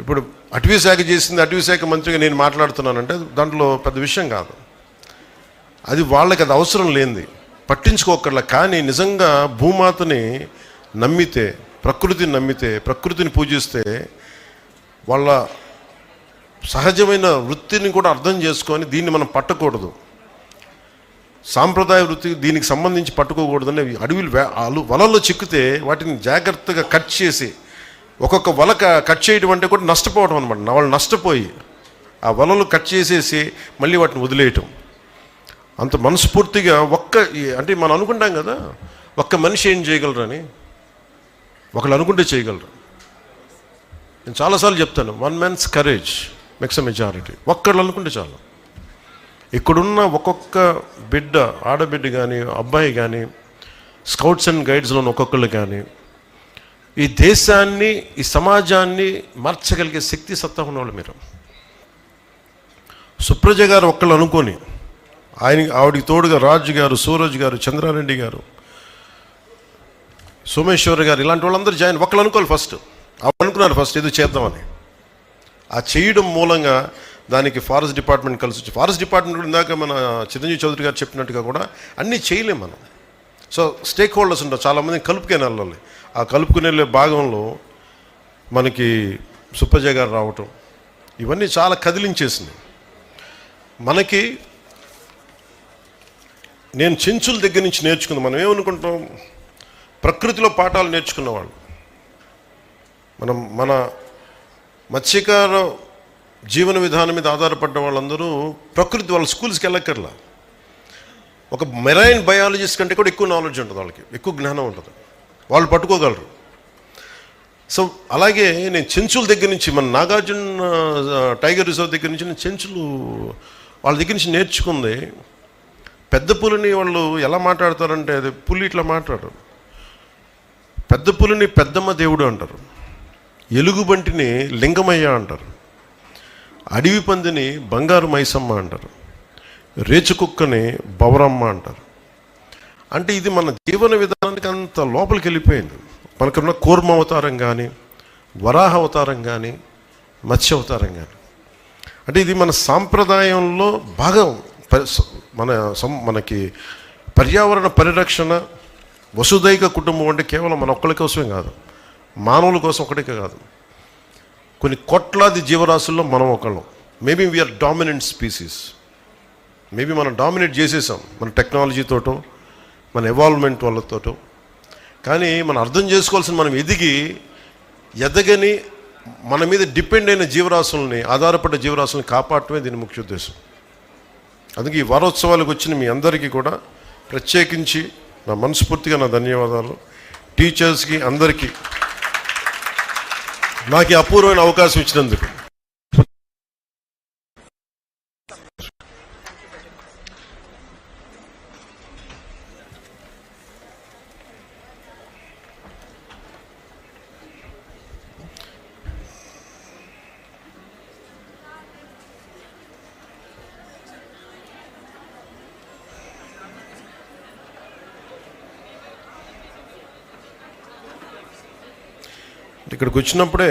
ఇప్పుడు అటవీ శాఖ చేసింది అటవీ శాఖ మంత్రిగా నేను మాట్లాడుతున్నానంటే దాంట్లో పెద్ద విషయం కాదు. అది వాళ్ళకి అది అవసరం లేనిది. పట్టించుకోకర్లా కానీ నిజంగా భూమాతని నమ్మితే ప్రకృతిని నమ్మితే ప్రకృతిని పూజిస్తే వాళ్ళ సహజమైన వృత్తిని కూడా అర్థం చేసుకొని దీన్ని మనం పట్టకూడదు. సాంప్రదాయ వృత్తి దీనికి సంబంధించి పట్టుకోకూడదని అడవిలు అలు వలల్లో చిక్కితే వాటిని జాగ్రత్తగా కట్ చేసి ఒక్కొక్క వల క- కట్ చేయడం అంటే కూడా నష్టపోవడం అనమాట వాళ్ళు నష్టపోయి ఆ వలలు కట్ చేసేసి మళ్ళీ వాటిని వదిలేయటం. అంత మనస్ఫూర్తిగా ఒక్క ఈ- అంటే మనం అనుకుంటాం కదా ఒక్క మనిషి ఏం చేయగలరని? ఒకళ్ళు అనుకుంటే చేయగలరు. నేను చాలాసార్లు చెప్తాను one man's courage makes majority ఒక్కళ్ళు అనుకుంటే చాలు. ఇక్కడున్న ఒక్కొక్క బిడ్డ ఆడబిడ్డ కానీ అబ్బాయి కానీ స్కౌట్స్ అండ్ గైడ్స్లో ఒక్కొక్కళ్ళు కానీ ఈ దేశాన్ని ఈ సమాజాన్ని మార్చగలిగే శక్తి సత్తా ఉన్నవాళ్ళు మీరు. సుప్రజ గారు ఒక్కళ్ళు అనుకొని ఆయన ఆవిడికి తోడుగా రాజు గారు సూరజ్ గారు చంద్రారెడ్డి గారు సోమేశ్వర్ గారు ఇలాంటి వాళ్ళందరూ జాయిన్ ఒకళ్ళు అనుకోవాలి ఫస్ట్. అవి అనుకున్నారు ఫస్ట్ ఇది చేద్దామని. ఆ చేయడం మూలంగా దానికి ఫారెస్ట్ డిపార్ట్మెంట్ కలిసి వచ్చి ఫారెస్ట్ డిపార్ట్మెంట్ కూడా ఇందాక మన చిరంజీవి చౌదరి గారు చెప్పినట్టుగా కూడా అన్నీ చేయలేం మనం. సో స్టేక్ హోల్డర్స్ ఉంటారు చాలామంది కలుపుకొని వెళ్ళాలి. ఆ కలుపుకుని వెళ్ళే భాగంలో మనకి సుప్పజయ గారు రావటం ఇవన్నీ చాలా కదిలించేసింది. మనకి నేను చెంచుల దగ్గర నుంచి నేర్చుకుంది మనం ఏమనుకుంటాం? ప్రకృతిలో పాఠాలు నేర్చుకున్నవాళ్ళు మనం మన మత్స్యకార జీవన విధానం మీద ఆధారపడ్డ వాళ్ళందరూ ప్రకృతి వాళ్ళ స్కూల్స్కి వెళ్ళక్కర్లా. ఒక మెరైన్ బయాలజిస్ట్ కంటే కూడా ఎక్కువ నాలెడ్జ్ ఉంటుంది వాళ్ళకి. ఎక్కువ జ్ఞానం ఉంటుంది. వాళ్ళు పట్టుకోగలరు. సో అలాగే నేను చెంచుల దగ్గర నుంచి మన నాగార్జున టైగర్ రిజర్వ్ దగ్గర నుంచి నేను చెంచులు వాళ్ళ దగ్గర నుంచి నేర్చుకుంది. పెద్ద పులిని వాళ్ళు ఎలా మాట్లాడతారంటే అది పులి ఇట్లా మాట్లాడరు. పెద్ద పులిని పెద్దమ్మ దేవుడు అంటారు. ఎలుగుబంటిని లింగమయ్య అంటారు. అడవి పందిని బంగారు మైసమ్మ అంటారు. రేచు కుక్కని బవరమ్మ అంటారు. అంటే ఇది మన జీవన విధానానికి అంత లోపలికి వెళ్ళిపోయింది. మనకున్న కూర్మ అవతారం కానీ వరాహ అవతారం కానీ మత్స్య అవతారం కానీ అంటే ఇది మన సాంప్రదాయంలో భాగం. మన సం- మనకి పర్యావరణ పరిరక్షణ వసుదైక కుటుంబం అంటే కేవలం మన ఒక్కరి కోసమే కాదు. మానవుల కోసం ఒకటికే కాదు. కొన్ని కోట్లాది జీవరాశుల్లో మనం ఒకళ్ళం. Maybe we are dominant species maybe మనం డామినేట్ చేసేసాం మన టెక్నాలజీతోటో మన ఎవాల్వ్మెంట్ వాళ్ళతోటో. కానీ మనం అర్థం చేసుకోవాల్సిన మనం ఎదిగి ఎదగని మన మీద డిపెండ్ అయిన జీవరాశుల్ని ఆధారపడ్డ జీవరాశుల్ని కాపాడటమే దీని ముఖ్య ఉద్దేశం. అందుకే ఈ వారోత్సవాలకు వచ్చిన మీ అందరికీ కూడా ప్రత్యేకించి నా మనస్ఫూర్తిగా నా ధన్యవాదాలు. టీచర్స్కి అందరికీ నాకు అపూర్వమైన అవకాశం ఇచ్చినందుకు. ఇక్కడికి వచ్చినప్పుడే